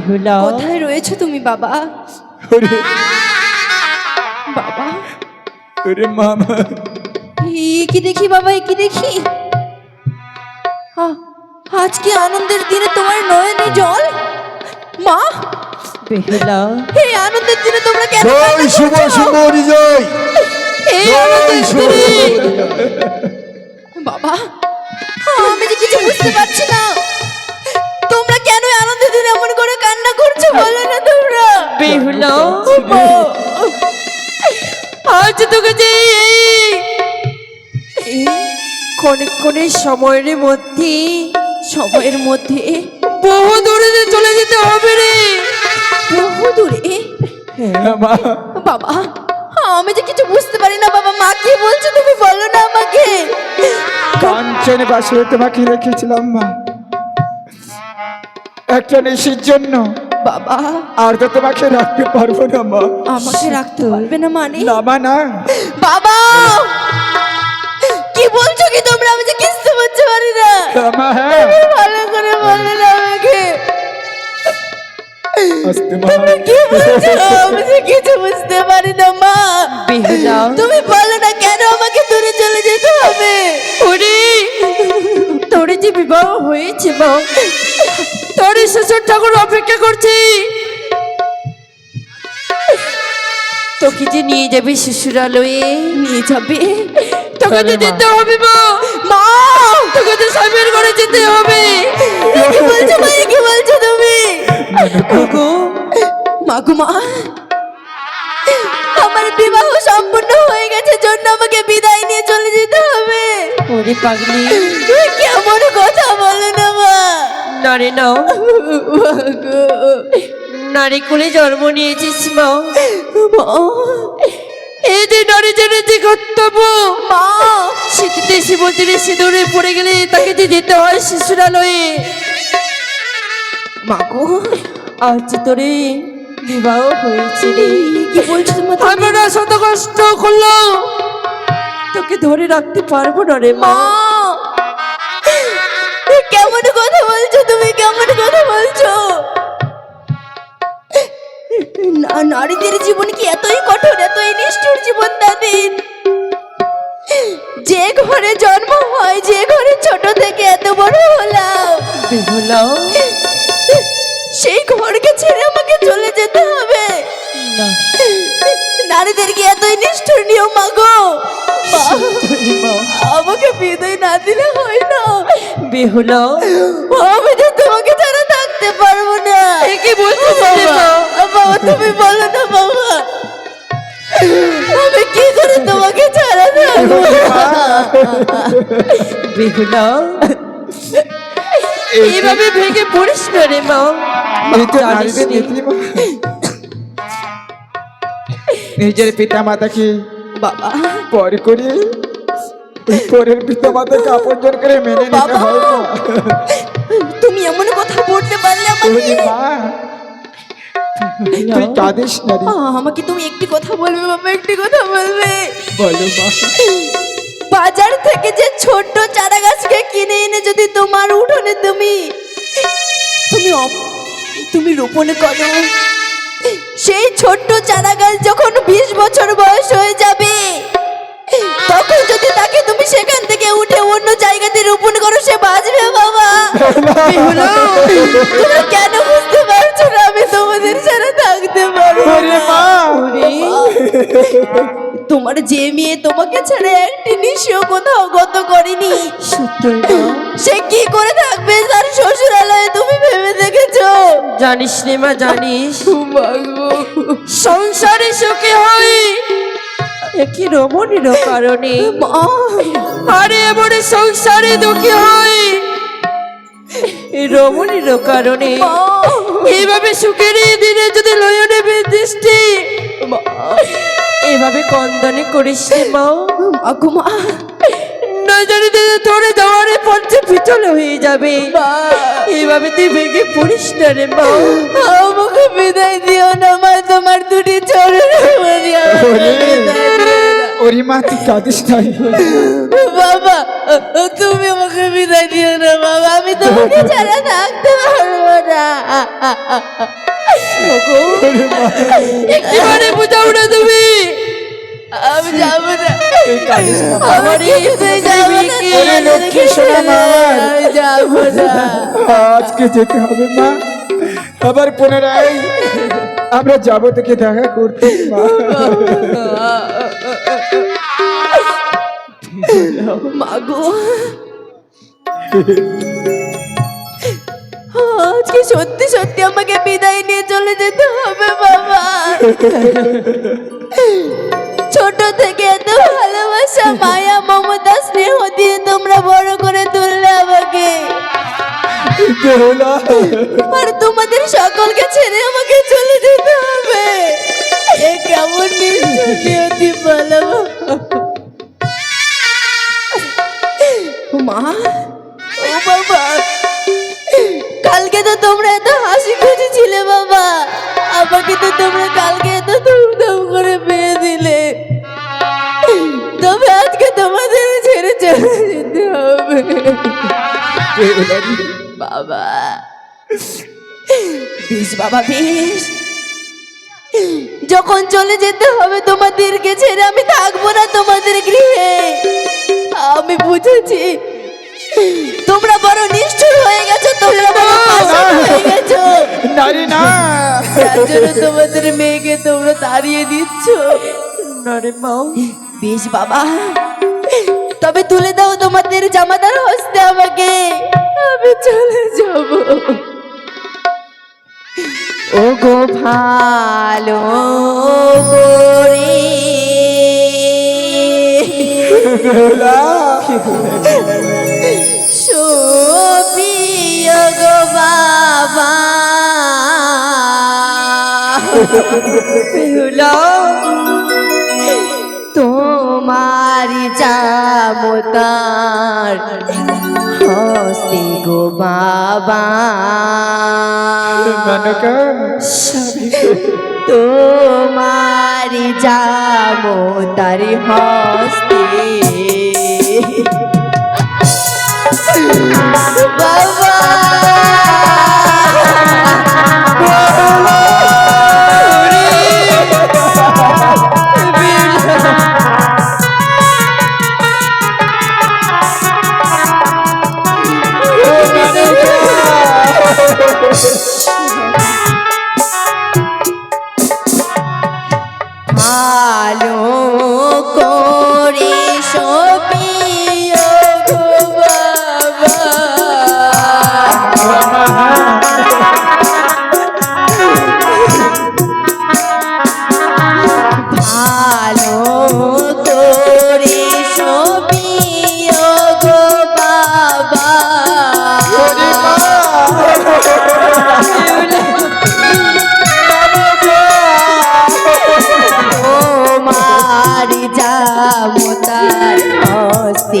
মারি কোথায় রয়েছো তুমি বাবা? ওরে বাবা? ওরে মামা। কি দেখি বাবা কি দেখি? আ- আজকে আনন্দের দিনে তোমার নয়নে জল? মা? বেহুলা এই আনন্দের দিনে তোমরা কেন জয় শুভ শুভ বিজয় জয়। আনন্দের দিনে। বাবা আমি যে কিছু বুঝতে পারছি না। তোমরা কেন আনন্দের দিনে এমন করে করছ বলো না তোমরা? বেহুলা আজ তোকে যে ক্ষণিক সময়ের মধ্যে সময়ের মধ্যে বহু দূরে যে চলে যেতে হবে রে। বহু দূরে? হ্যাঁ, বাবা আমি যে কিছু বুঝতে পারি না বাবা মা কি বলছো তুমি বলো না আমাকে? কাঞ্চনে বাসে তোমাকে রেখেছিলাম মা। একটা নিশির জন্য বাবা। আর তো তোমাকে রাখতে পারব না মা। আমাকে রাখতে পারবে না মানে? না মা না। বাবা! কি বলছো কি তোমরা? আমি যে কিছু বুঝতে পারি না। মা হ্যাঁ। ভালো করে বলো না আমাকে। আসতে কি বলছো? আমি যে কিছু বুঝতে পারি না মা। তুমি বলো না কেন আমাকে দূরে চলে যেতে হবে? ওরে! তোর যে বিবাহ হয়েছে মা তোর ঠাকুর অপেক্ষা করছি। তোকে যে নিয়ে যাবে শ্বশুরালয়ে নিয়ে যাবে। তোকে তো যেতে হবে মা। মা তোকে তো স্বামীর ঘরে যেতে হবে। কি বলছো মা কি বলছো তুমি? ওগো মাগো। মা আমার বিবাহ সম্পূর্ণ হয়ে গেছে জন্য আমাকে বিদায় নিয়ে চলে যেতে হবে। ওরে পাগলি। কেমন কথা বলো না মা। নারে নাও মাগো, নারী কোলে জন্ম নিয়েছিস মা। মা, এই যে নারী জনের যে কর্তব্য মা শীততে শিবতীরে সিঁদুরে পড়ে গেলে তাকে যে যেতে হয় শিশুরালয়ে। মাগো আজ তোরে বিবাহ হয়েছে রে কি বলছো তোমার আমরা শত কষ্ট করল তোকে ধরে রাখতে পারব না রে মা। মা বেহুলা আমি তো তোমাকে ছাড়া থাকতে পারব না। কি বলছিস রে বাবা, বাবা তুমি বলো না বাবা। আমি কি করে তোমাকে ছাড়া থাকব? বেহুলা এই এইভাবে ভেঙে পড়িস না রে মা। নিজের পিতা মাতাকে বাবা। পর করে পরের পিতা মাতাকে আপন করে মেনে নিতে হয় তুমি এমন কথা বলতে পারলে আমাকে? মা? তুই কাঁদিস না আমাকে তুমি একটি কথা বলবে বাবা একটি কথা বলবে। বলো বাজার থেকে যে ছোট্ট চারা গাছকে কিনে এনে যদি তোমার উঠোনে তুমি তুমি তুমি রোপণ করো। সেই ছোট্ট চারা গাছ যখন বিশ বছর বয়স হয়ে যাবে তখন যদি তাকে তুমি সেখান থেকে উঠে অন্য জায়গাতে রোপণ করো সে বাঁচবে বাবা। বেহুলা। তুমি কেন বুঝতে পারছ না? আমি তোমাদের ছাড়া থাকতে পারব তোমার যে মেয়ে তোমাকে ছাড়া একটি নিশিও কোথাও গত করেনি। সে কি করে থাকবে? তার শ্বশুরালয়ে তুমি ভেবে দেখেছ? জানিস রে মা জানিস। সংসারে সুখে হয় একই রমণীর কারণে। মা আরে এমন সংসারে দুঃখী হয় রমণীর কারণে। এইভাবে সুখের এই দিনে যদি লয় নেবে দৃষ্টি এভাবে কন্দনে করিস মা। মা না জানি দিদি তোরে দেওয়ারে পঞ্চে পিছল হয়ে যাবে মা, এইভাবে তুই ভেঙে পড়িস না রে মা। আমাকে বিদায় দিও না মা তোমার দুটি চরণ না। ওরে মা তুই কাঁদিস বাবা তুমি আমাকে বিদায় দিও না বাবা আমি তোমাকে ছাড়া থাকতে পারব না। বুঝাও না তুমি। আমি যাব না। আমার যাব না আজকে যেতে হবে মা। আবার পুনরায় আমরা যাব তোকে দেখা করতে মাগো আজকে সত্যি সত্যি আমাকে বিদায় নিয়ে চলে যেতে হবে, বাবা। ছোট থেকে এত ভালোবাসা, মায়া, মমতা, স্নেহ দিয়ে তোমরা বড় করে তুললে আমাকে। বেহুলা আর তোমাদের সকলকে ছেড়ে আমাকে চলে যেতে হবে। এ কেমন নিশ্চয়তি বলো মা ও বাবা কালকে তো তোমরা এত হাসি খুশি ছিলে বাবা। আমাকে তো তোমরা কালকে এত ধুমধাম করে পেয়ে দিলে। তবে আজকে তোমাদের ছেড়ে চলে যেতে হবে। বাবা। বেশ বাবা বেশ যখন চলে যেতে হবে তোমাদেরকে ছেড়ে আমি থাকব না তোমাদের গৃহে। আমি বুঝেছি। তোমরা বড় নিষ্ঠুর হয়ে গেছো তোমরা বড় পাষাণ হয়ে গেছো। নারী না। তার জন্য তোমাদের মেয়েকে তোমরা তাড়িয়ে দিচ্ছ। নরে মাও বেশ বাবা। তবে তুলে দাও তোমাদের জামাতার হস্তে আমাকে। আমি চলে যাব। ও গো ভালো গো বাবা। বেহুলা তোমার জামতার হস্তে গো বাবা। তোমার জামতার হস্তে। বাবা। মমতার হস্তে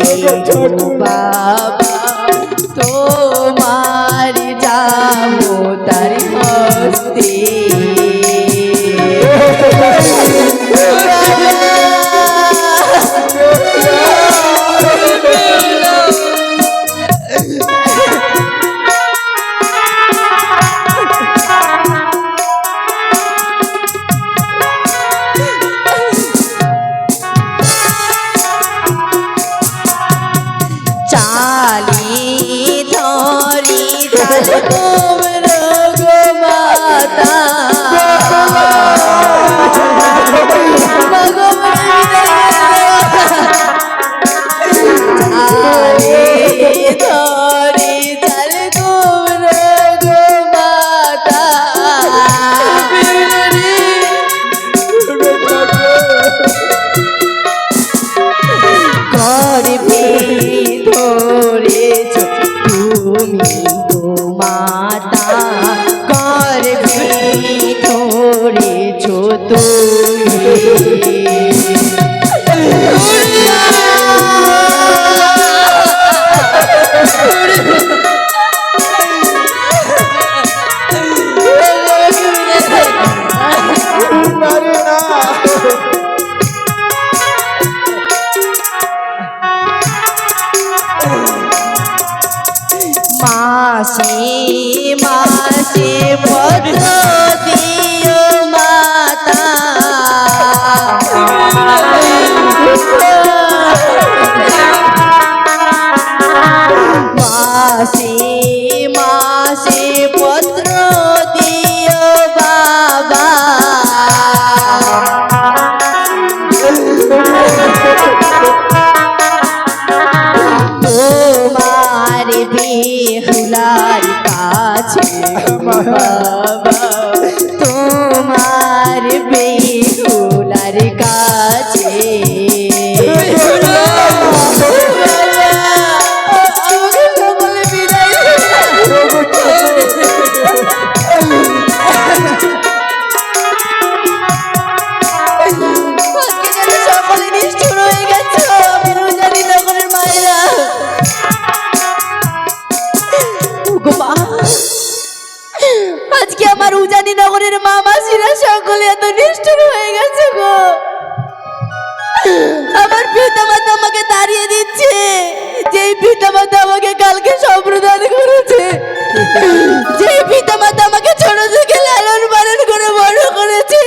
করেছে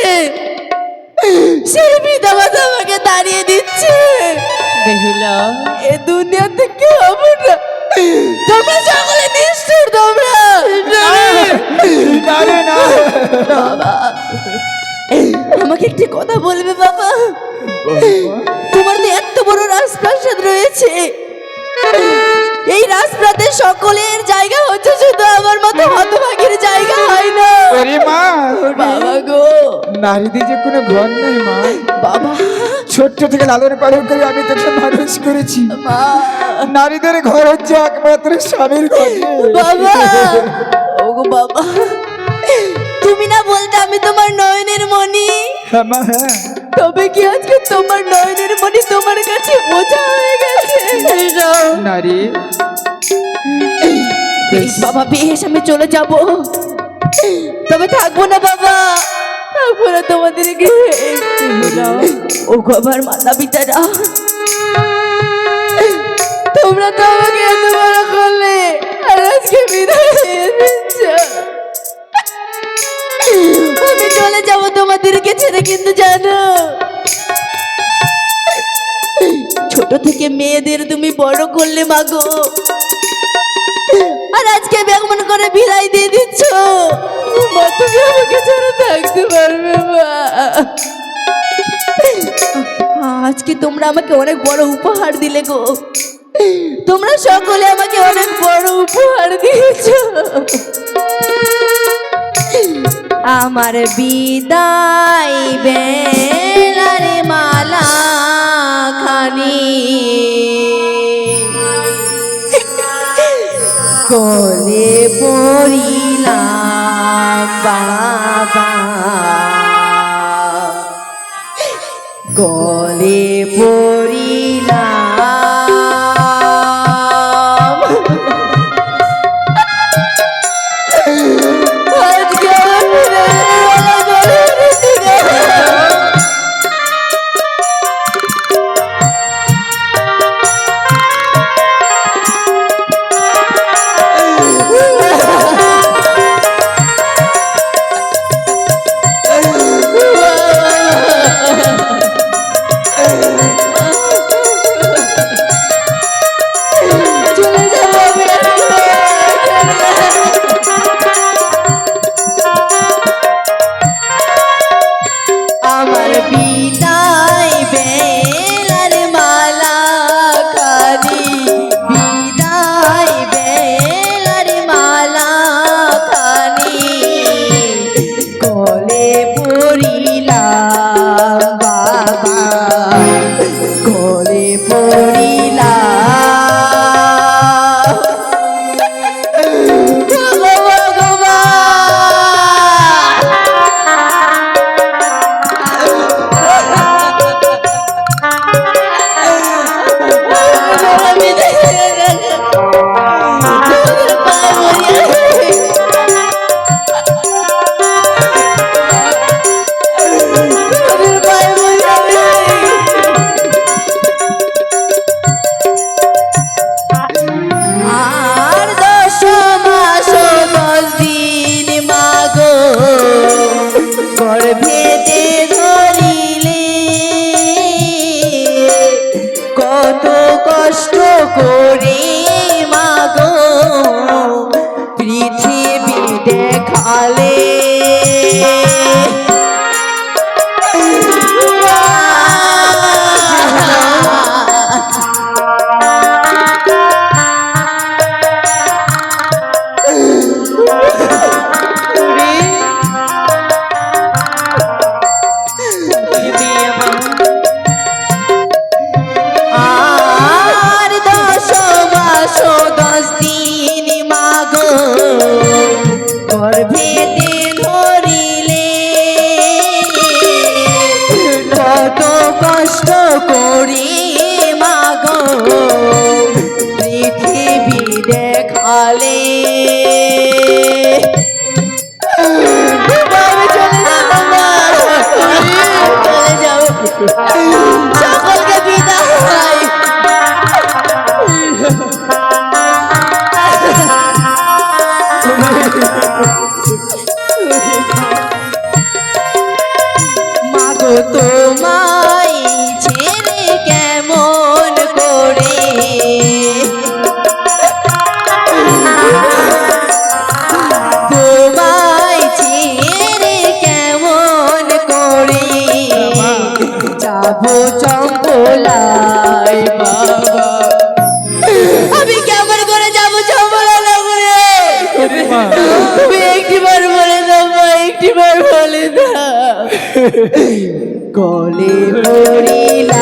সেই পিতা আমাকে দাঁড়িয়ে দিচ্ছে। বেহুলা। এ দুনিয়া থেকে হবে না। তোমরা সকলে নিষ্ঠুর তোমরা। না রে না বাবা আমাকে একটি কথা বলবে বাবা? তোমার তো এত বড় রাজপ্রাসাদ রয়েছে। এই রাজপ্রাতে সকলের জায়গা হচ্ছে শুধু আমার মতো হতভাগের জায়গা হয় না। ওরে মা বাবা গো। নারীদের যে কোনো ঘর নেই মা। বাবা। ছোট্ট থেকে লালন পালন করে আমি তোকে মানুষ করেছি। নারীদের ঘর হচ্ছে একমাত্র স্বামীর ঘর। বাবা। ওগো বাবা। তুমি না বলতে আমি তোমার নয়নের মণি। হ্যাঁ মা হ্যাঁ। তবে কি আজকে তোমার নয়নের মণি তোমার কাছে বোঝা হয়ে গেছে? নারী। বেশ বাবা বেশ আমি চলে যাব। তবে থাকব না বাবা। থাকব না তোমাদের ও আমার মাতা পিতারা তোমরা তো আমাকে এত বড় করলে। আর আজকে বিদায় তোমাদেরকে ছেড়ে কিন্তু জানো। ছোট থেকে মেয়েদের তুমি বড় করলে মাগো। আর আজকে বেগমন করে বিদায় দিয়ে দিচ্ছ। তুমি আমাকে ছাড়া থাকতে পারবে মা। আজকে তোমরা আমাকে অনেক বড় উপহার দিলে গো। তোমরা সকলে আমাকে অনেক বড় উপহার দিয়েছ। আমার বিদায় বেলার মালা খানি। কোলে পড়িলাম বাবা। গলে পড়িলাম যাব চম্পলায় বাবা। আমি কেমন করে যাব চম্পলা নগরে তুমি একটিবার বলে দাও মা, একটিবার বলে দাও। কলে পড়িলাম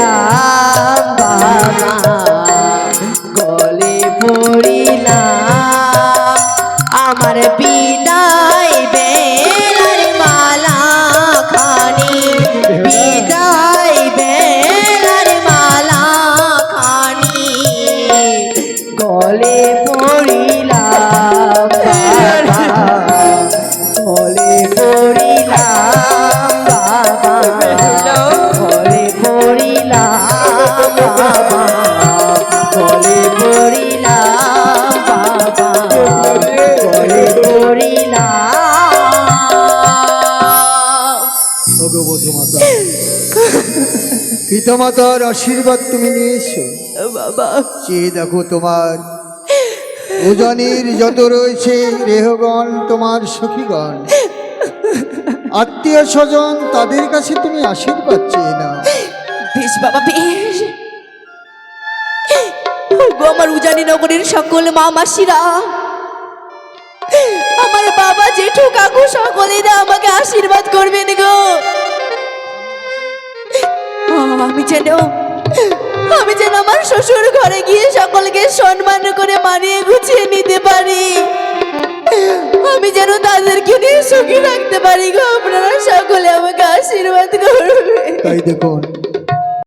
গলে পড়িলাম গলে পড়িলাম বাবা। গলে পড়িলাম বাবা। গলে পড়িলাম বাবা। গলে পড়িলাম মাতা পিতামাতার আশীর্বাদ তুমি নিয়ে এসো বাবা। চেয়ে দেখো তোমার উজানির যত রয়েছে রেহগণ, তোমার সখীগণ। আত্মীয় স্বজন, তাদের কাছে তুমি আশীর্বাদ চেয়ে নাও। বেশ বাবা, বেশ। আমার উজানি নগরের সকল মা মাসিরা আমার বাবা জেঠু কাকু সকলেরা আমাকে আশীর্বাদ করবেন গো। আমি যেন আমি যেন আমার শ্বশুর ঘরে গিয়ে সকলকে সম্মান করে মানিয়ে গুছিয়ে নিতে পারি। আমি যেন তাদেরকে নিয়ে সুখী রাখতে পারি গো। আপনারা সকলে আমাকে আশীর্বাদ করবে তাই দেখুন